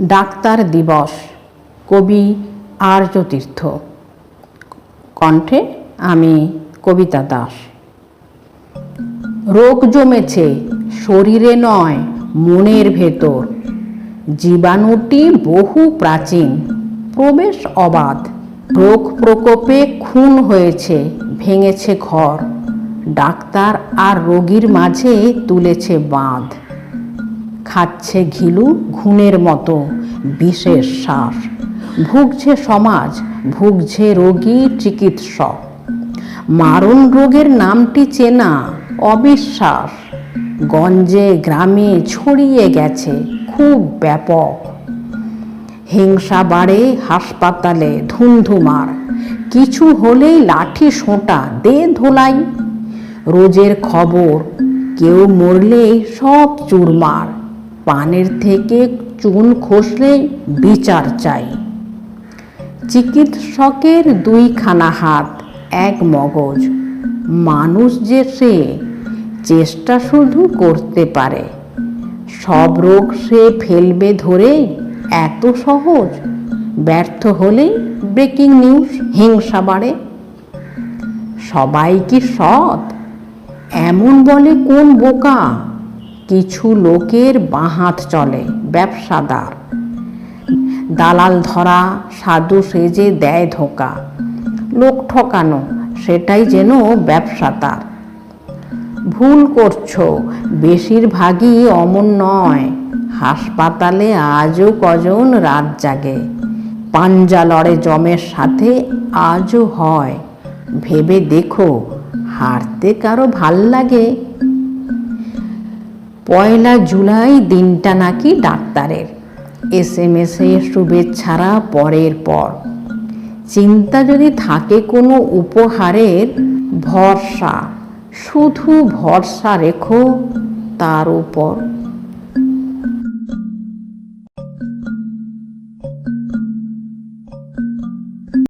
Doctor দিবস, কবি আর্যতীর্থ কণ্ঠে আমি কবিতা দাস। রোগ জমেছে, শরীরে নয়, মনের ভেতর। জীবাণুটি বহু প্রাচীন, প্রবেশ অবাধ। রোগ প্রকোপে খুন হয়েছে, ভেঙেছে ঘর। ডাক্তার আর রোগীর মাঝে তুলেছে বাঁধ। খাচ্ছে ঘিলু ঘুণের মতো বিশেষ শ্বাস ভুগছে সমাজ, ভুগছে রোগী চিকিৎসক। মারণ রোগের নামটি চেনা, অবিশ্বাস। গঞ্জে, গ্রামে ছড়িয়ে গেছে, খুব ব্যাপক। হিংসা বাড়ে হাসপাতালে ধুমধুমার কিছু হলেই লাঠি সোঁটা দে ধোলাই। রোজের খবর, কেউ মরলেই সব চুরমার। পানের থেকে চুন খসলে বিচার চাই। চিকিৎসকের দুইখানা হাত, এক মগজ। মানুষ যে সে, চেষ্টা শুধু করতে পারে। সব রোগ সে ফেলবে ধরে এত সহজ, ব্যর্থ হলেই ব্রেকিং নিউজ হিংসা বাড়ে। সবাই কি সৎ? এমন বলে কোন বোকা? কিছু লোকের বাঁহাত চলে, ব্যবসাদার। দালাল ধরা, সাধু সেজে দেয় ধোকা। লোক ঠকানো, সেটাই যেন ব্যবসা তার ভুল করছ, বেশিরভাগই অমন নয়। হাসপাতালে আজও কজন রাত জাগে। পাঞ্জা লড়ে জমের সাথে আজও হয়। ভেবে দেখো, হারতে কারও ভালো লাগে। পয়লা জুলাই দিনটা নাকি ডাক্তারের। এস এম এস এর শুভেচ্ছারা পরের পর। চিন্তা যদি থাকে কোনো উপহারের, ভরসা, শুধু ভরসা রেখো তার উপর।